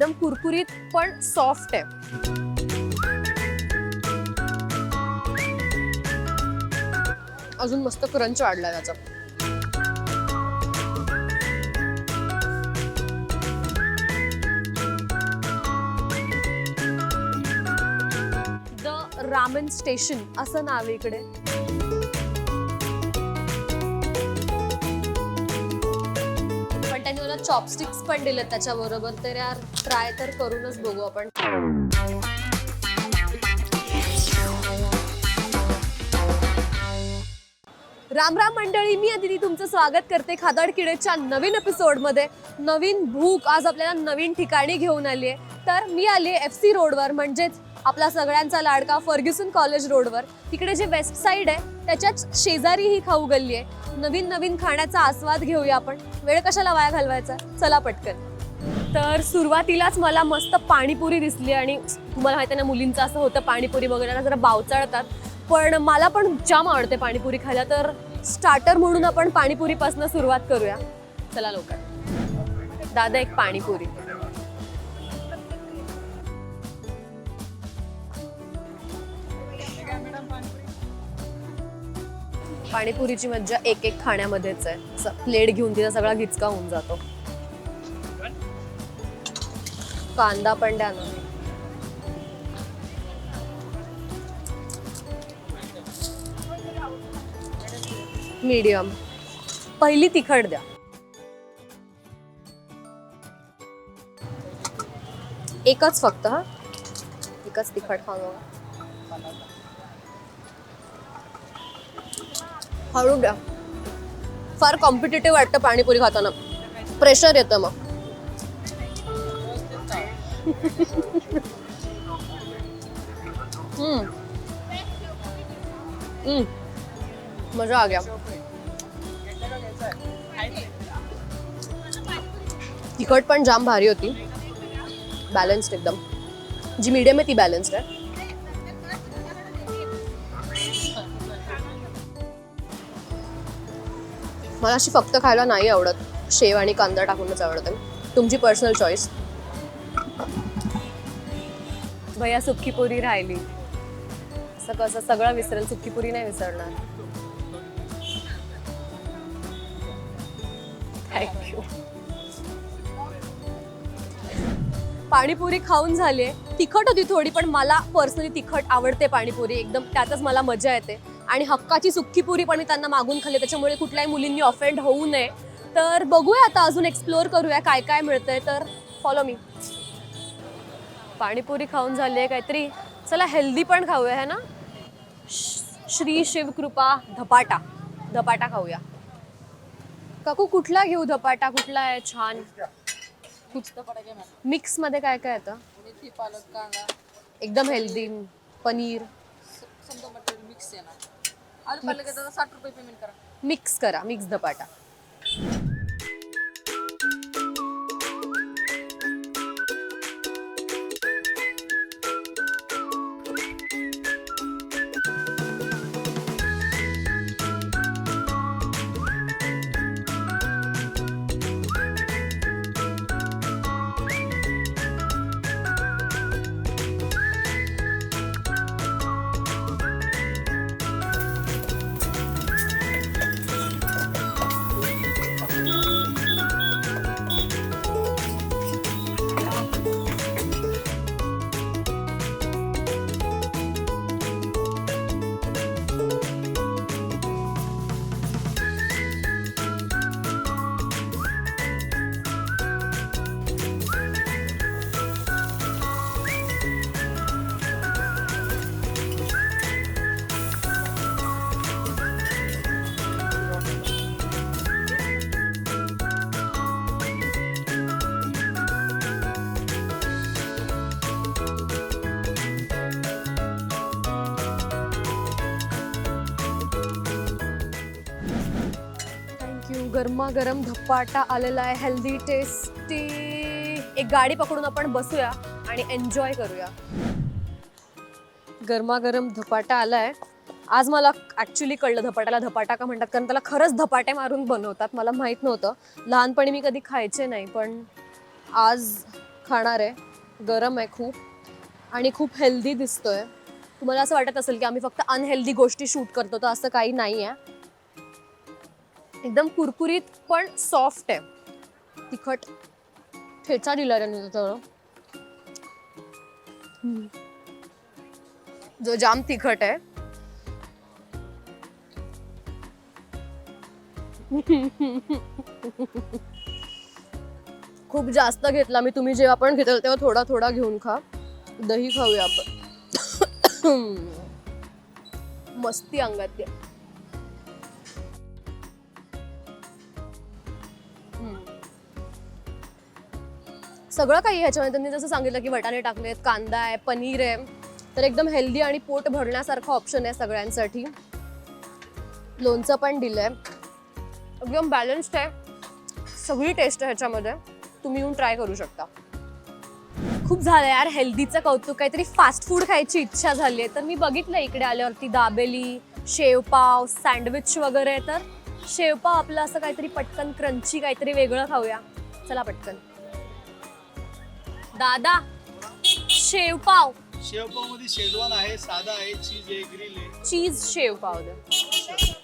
एकदम कुरकुरीत पण सॉफ्ट आहे. अजून मस्त क्रंच वाढला त्याचा. द रामन स्टेशन असं नाव आहे इकडे. चॉपस्टिक्स पण दिलेत त्याच्याबरोबर. तर यार ट्राय तर करूनच बघू आपण. राम राम मंडळी मी अदिती तुमचं स्वागत करते खादाड किडेच्या नवीन एपिसोडमध्ये नवीन भूक आज आपल्याला नवीन ठिकाणी घेऊन आली आहे तर मी आली एफ सी रोडवर म्हणजेच आपला सगळ्यांचा लाडका फर्ग्युसन कॉलेज रोडवर. तिकडे जे वेस्ट साईड आहे त्याच्याच शेजारी ही खाऊ गल्ली आहे. नवीन नवीन खाण्याचा आस्वाद घेऊया आपण. वेळ कशाला वाया घालवायचा? चला पटकन. तर सुरुवातीलाच मला मस्त पाणीपुरी दिसली आणि तुम्हाला माहिती आहे ना मुलींचं असं होतं पाणीपुरी वगैरे जरा बावचाळतात. पण मला पण जाम आवडते पाणीपुरी खायला. तर स्टार्टर म्हणून आपण पाणीपुरीपासून सुरुवात करूया. चला लवकर. दादा एक पाणीपुरी. पाणीपुरीची मज्जा एक एक खाण्यामध्येच आहे. असं प्लेट घेऊन तिचा सगळा गिचका होऊन जातो. कांदा पण द्या ना. मीडियम. पहिली तिखट द्या. एकच फक्त हा. एकच तिखट खाऊ हळू द्या. फार कॉम्पिटेटिव्ह वाटतं पाणीपुरी खाताना. प्रेशर येतं मग. मजा आ गया. तिखट पण जाम भारी होती. बॅलन्स्ड एकदम. जी मीडियम आहे ती बॅलन्स्ड आहे. मला अशी फक्त खायला नाही आवडत. शेव आणि कांदा टाकूनच आवडते. तुमची पर्सनल चॉईस भैया सुक्की पुरी राहिली. असं कसं? सगळं विसरेल सुक्की पुरी नाही विसरणार. थँक्यू पाणीपुरी खाऊन झाली तिखट होती थोडी पण मला पर्सनली तिखट आवडते पाणीपुरी. एकदम त्यातच मला मजा येते. आणि हक्काची सुक्की पुरी पण मी त्यांना मागून खाल्ली. त्याच्यामुळे कुठल्याही मुलींनी ऑफेंड होऊ नये. तर बघूया आता अजून एक्सप्लोअर करूया काय काय मिळतंय. तर फॉलो मी पाणीपुरी खाऊन झाली आहे काहीतरी. चला हेल्दी पण खाऊया है ना? श्री शिवकृपा धपाटा. धपाटा खाऊया. काकू कुठला घेऊ धपाटा? कुठला आहे? छान. मिक्समध्ये काय काय येतं एकदम हेल्दी पनीर. मिक्स येणार आलू पालक साठ रुपये पेमेंट करा. मिक्स करा मिक्स धपाटा. गरमागरम धपाटा आलेला आहे. हेल्दी टेस्टी एक गाडी पकडून आपण बसूया आणि एन्जॉय करूया. गरमागरम धपाटा आलाय. आज मला ॲक्च्युली कळलं धपाट्याला धपाटा का म्हणतात कारण त्याला खरंच धपाटे मारून बनवतात. मला माहीत नव्हतं. लहानपणी मी कधी खायचे नाही पण आज खाणार आहे. गरम आहे खूप. आणि खूप हेल्दी दिसतोय. तुम्हाला असं वाटत असेल की आम्ही फक्त अनहेल्दी गोष्टी शूट करतो तर असं काही नाही आहे एकदम कुरकुरीत पण सॉफ्ट आहे. तिखट ठेचा दिला त्याने त्याच्यावर जो जाम तिखट आहे. खूप जास्त घेतला मी तुम्ही जेव्हा पण घेतलं तेव्हा थोडा थोडा घेऊन खा. दही खाऊया आपण. मस्ती अंगात आहे. सगळं काही ह्याच्यामध्ये. त्यांनी जसं सांगितलं की वटाणे टाकलेत कांदा आहे पनीर आहे. तर एकदम हेल्दी आणि पोट भरण्यासारखा ऑप्शन आहे सगळ्यांसाठी. लोणचं पण दिलंय. एकदम बॅलन्स्ड आहे. सगळी टेस्ट आहे ह्याच्यामध्ये. तुम्ही येऊन ट्राय करू शकता. खूप झालं यार हेल्दीचं कौतुक. काहीतरी फास्ट फूड खायची इच्छा झाली आहे. तर मी बघितलं इकडे आल्यावरती दाबेली शेवपाव सँडविच वगैरे. तर शेवपाव आपलं असं काहीतरी पटकन क्रंची काहीतरी वेगळं खाऊया. चला पटकन. दादा शेवपाव शेवपावमध्ये शेजवान आहे साधा आहे चीज आहे ग्रिल आहे चीज शेवपाव द्या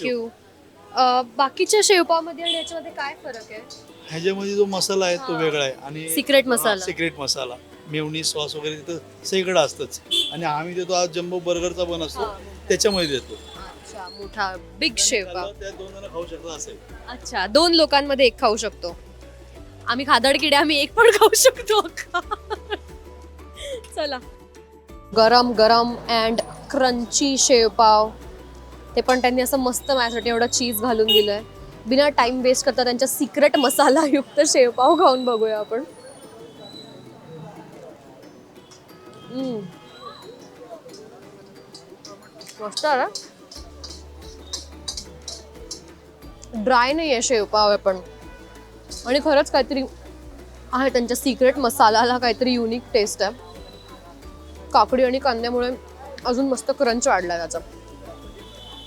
थँक्यू बाकीच्या शेवपावमध्ये आणि याच्यामध्ये काय फरक आहे? ह्याच्यामध्ये जो मसाला आहे तो. वेगळा आहे आणि Secret मसाला. सिक्रेट मसाला. मेवणी सॉस वगैरे तिथं सगळीकडे असतंच. आणि आम्ही देतो आज जम्बो बर्गरचा पण असतो हा. त्याच्यामध्ये देतो. अच्छा मोठा बिग शेवपाव त्या दोन जण खाऊ शकतात असेल. अच्छा दोन लोकांमध्ये एक खाऊ शकतो. आम्ही खादड किडे आम्ही एक पण खाऊ शकतो. चला. गरम गरम अँड क्रंची शेवपाव. ते पण त्यांनी असं मस्त माझ्यासाठी एवढं चीज घालून दिलंय. बिना टाइम वेस्ट करता त्यांच्या सिक्रेट मसाला युक्त शेवपाव खाऊन बघूया आपण. मस्त ड्राय नाही आहे शेवपाव आहे पण. आणि खरंच काहीतरी आहे त्यांच्या सिक्रेट मसालाला काहीतरी युनिक टेस्ट आहे. काकडी आणि कांद्यामुळे अजून मस्त क्रंच वाढला त्याचा.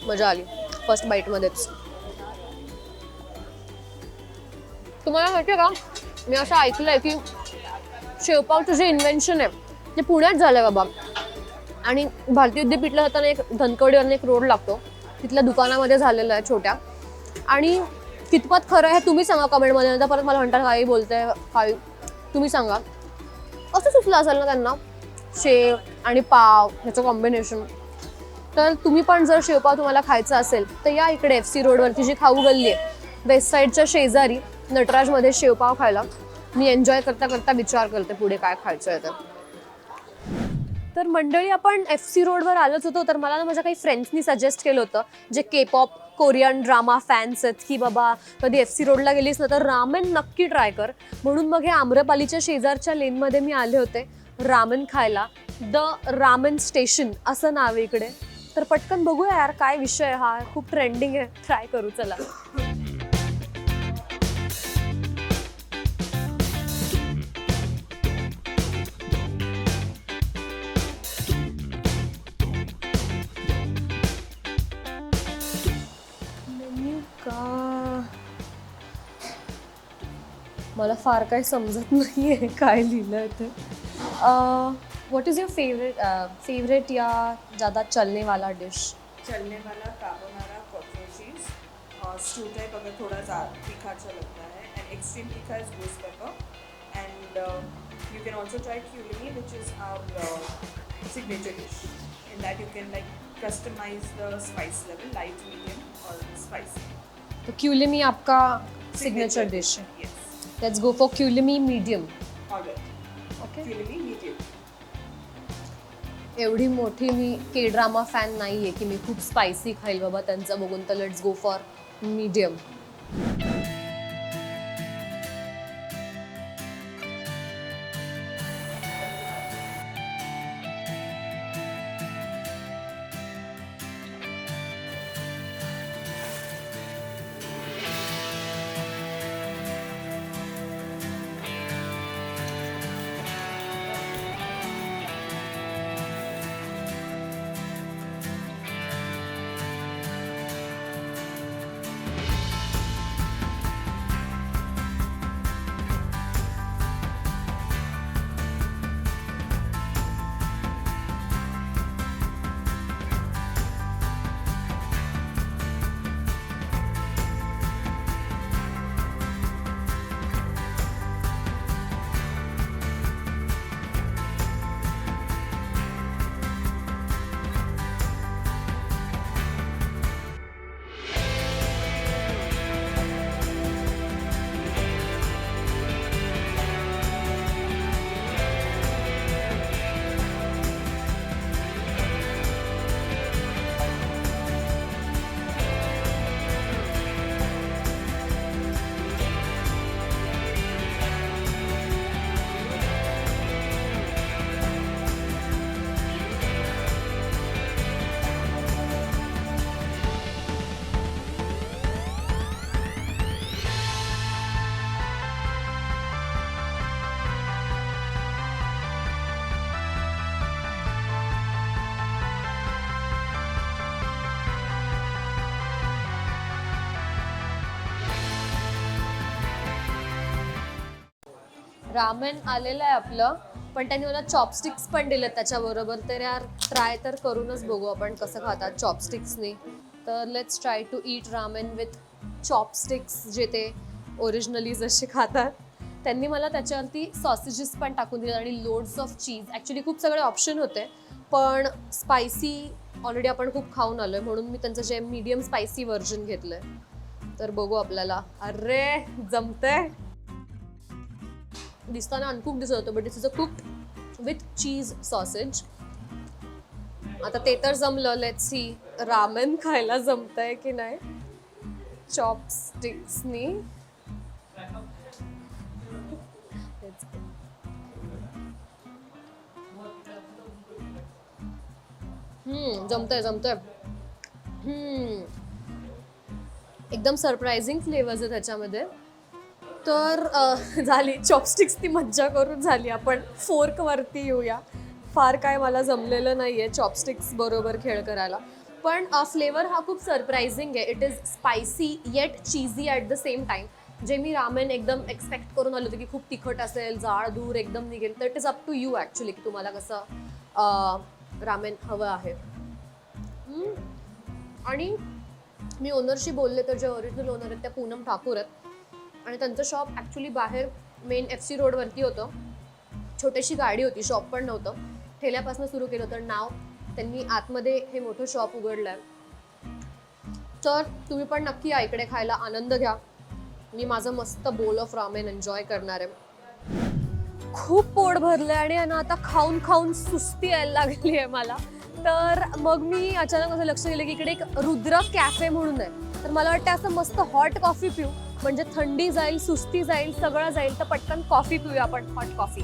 मजा आली. फर्स्ट बाईटमध्येच तुम्हाला माहिती का? मी असं ऐकलंय की शेवपावचं जे इन्व्हेन्शन आहे ते पुण्यात झालंय बाबा. आणि भारतीय विद्यापीठला जाताना एक धनकवडीवरनं एक रोड लागतो. तिथल्या दुकानामध्ये झालेलं आहे छोट्या. आणि कितपत खरं आहे तुम्ही सांगा कमेंटमध्ये नंतर परत मला म्हणतात काही बोलते काही तुम्ही सांगा. असं सुचलं असेल ना त्यांना? शेव आणि पाव ह्याचं कॉम्बिनेशन तर तुम्ही पण जर शेवपाव तुम्हाला खायचा असेल तर या इकडे एफ सी रोडवरती जी खाऊ गल्ली आहे वेस्ट साईडच्या शेजारी नटराजमध्ये शेवपाव खायला मी एन्जॉय करता करता विचार करते पुढे काय खायचं आहे तर. तर मंडळी आपण एफ सी रोडवर आलोच होतो तर मला ना माझ्या काही फ्रेंड्सनी सजेस्ट केलं होतं जे K pop Korean drama fans आहेत की बाबा कधी एफ सी रोडला गेलीस ना तर रामेन नक्की ट्राय कर. म्हणून मग हे आम्रपालीच्या शेजारच्या लेनमध्ये मी आले होते रामेन खायला. द रामेन स्टेशन असं नाव आहे इकडे. तर पटकन बघूया यार काय विषय हा. खूप ट्रेंडिंग आहे. ट्राय करू चला. मला फार काही समजत नाही आहे काय लिहिलं आहे ते what is your favourite favourite या ज़्यादा चलने वाला डिश चलने वाला कार्बोनारा कॉटलेट चीज़ स्टू टाइप अगर थोड़ा ज़्यादा तीखा अच्छा लगता है एंड एक्सट्रीम तीखा is goes pepper and you can also try kulini which is our signature dish in that you can like customize the spice level, light, medium, or spicy. तो क्यूलिमी आपका सिग्नेचर डिश है let's go for kulimi medium right. Okay Filmy medium. एवढी मोठी मी के drama fan नाही आहे की मी खूप spicy खाईल बाबा. त्यांचं बघून तर let's go for medium ramen आलेलं आहे आपलं पण त्यांनी मला चॉपस्टिक्स पण दिलेत त्याच्याबरोबर. तर यार ट्राय तर करूनच बघू आपण कसं खातात चॉपस्टिक्सनी तर let's try to eat ramen with chopsticks जे ते ओरिजिनली जसे खातात. त्यांनी मला त्याच्यावरती सॉसेजेस पण टाकून दिले आणि लोड्स ऑफ चीज ॲक्च्युली खूप सगळे ऑप्शन होते पण स्पायसी ऑलरेडी आपण खूप खाऊन आलो आहे म्हणून मी त्यांचं जे मीडियम स्पायसी व्हर्जन आहे तर बघू आपल्याला. अरे जमतंय. दिसताना अनकुक दिसत होतं but it's is a cooked with cheese sausage आता ते तर जमलं. लेट सी रामेन खायला जमतंय की नाही? चॉपस्टिक्सनी हम्म hmm, जमतंय जमतंय. हम्म एकदम सरप्राइझिंग फ्लेवर्स आहे त्याच्यामध्ये तर झाली. चॉपस्टिक्स ती मज्जा करून झाली. आपण फोर्कवरती येऊया. फार काय मला जमलेलं नाही आहे चॉपस्टिक्स बरोबर खेळ करायला. पण फ्लेवर हा खूप सरप्रायझिंग आहे. It is spicy yet cheesy at the same time जे मी रामेन एकदम एक्सपेक्ट करून आलो होते की खूप तिखट असेल जाळ दूर एकदम निघेल. तर it is up to you actually की तुम्हाला कसं रामेन हवं आहे. आणि मी ओनरशी बोलले तर जे ओरिजिनल ओनर आहेत त्या पूनम ठाकूर आहेत. आणि त्यांचं शॉप ॲक्च्युली बाहेर मेन एफ सी रोडवरती होतं. छोटीशी गाडी होती शॉप पण नव्हतं. ठेल्यापासून सुरू केलं होतं. नाव त्यांनी आतमध्ये हे मोठं शॉप उघडलं आहे तर तुम्ही पण नक्की या इकडे खायला. आनंद घ्या. मी माझं मस्त बोल ऑफ रामेन एन्जॉय करणार आहे. खूप पोट भरलंय आणि आहे आता खाऊन खाऊन सुस्ती यायला लागली आहे मला. तर मग मी अचानक असं लक्ष दिलं की इकडे एक रुद्र कॅफे म्हणून आहे. तर मला वाटतं असं मस्त हॉट कॉफी पिऊ. म्हणजे थंडी जाईल सुस्ती जाईल सगळं जाईल तर पटकन कॉफी पिऊया आपण हॉट कॉफी.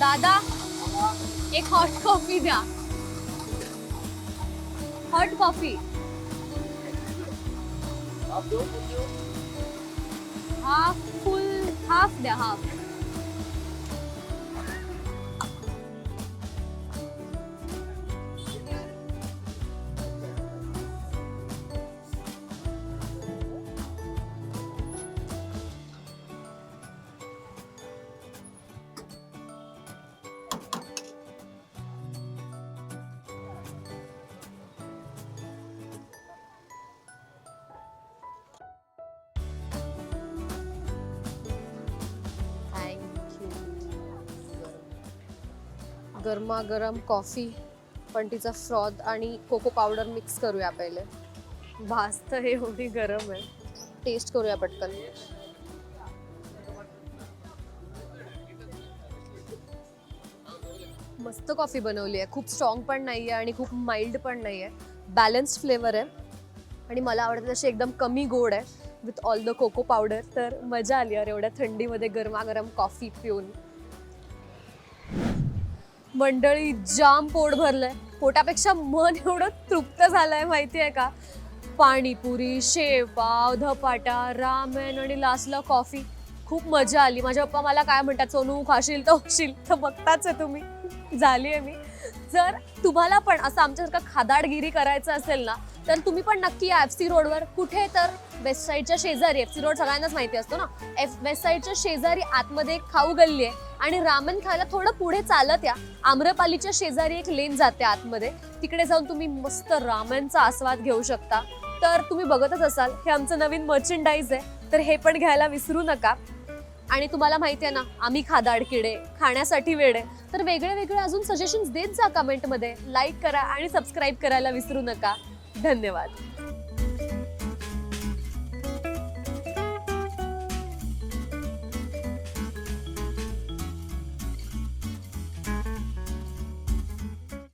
दादा एक हॉट कॉफी द्या. Hot coffee. Half full half द्या हाफ. गरमागरम कॉफी पण तिचा फ्रॉद आणि कोको पावडर मिक्स करूया पहिले. भाजतं हे एवढी गरम आहे. टेस्ट करूया पटकन. मस्त कॉफी बनवली आहे. खूप स्ट्रॉंग पण नाही आहे आणि खूप माइल्ड पण नाही आहे बॅलन्स्ड फ्लेवर आहे. आणि मला आवडते तशी एकदम कमी गोड आहे. With all the cocoa powder तर मजा आली यार एवढ्या थंडीमध्ये गरमागरम कॉफी पिऊन. मंडळी जाम पोट भरलंय. पोटापेक्षा मन एवढं तृप्त झालंय माहिती आहे का? पाणीपुरी शेवपाव धपाटा रामेन आणि लास्टला कॉफी खूप मजा आली. माझ्या पप्पा मला काय म्हणतात सोनू खाशील तर होशील. तर बघताच आहे तुम्ही. झाली आहे मी. जर तुम्हाला पण असं आमच्यासारखं खादाडगिरी करायचं असेल ना तर तुम्ही पण नक्की या एफ सी रोडवर कुठे तर वेस्ट साईडच्या शेजारी एफ सी रोड सगळ्यांनाच माहिती असतो ना? एफ वेस्ट साईडच्या शेजारी आतमध्ये एक खाऊ गल्ली आहे आणि रामन खायला थोडं पुढे चालत या. आम्रपालीच्या शेजारी एक लेन जाते आतमध्ये. तिकडे जाऊन तुम्ही मस्त रामनचा आस्वाद घेऊ शकता. तर तुम्ही बघतच असाल हे आमचं नवीन मर्चेंडाईज आहे. तर हे पण घ्यायला विसरू नका. आणि तुम्हाला माहिती आहे ना आम्ही खादाड किडे खाण्यासाठी वेळ आहे. तर वेगळे वेगळे अजून सजेशन्स देत जा कमेंटमध्ये लाईक करा आणि सबस्क्राईब करायला विसरू नका. धन्यवाद.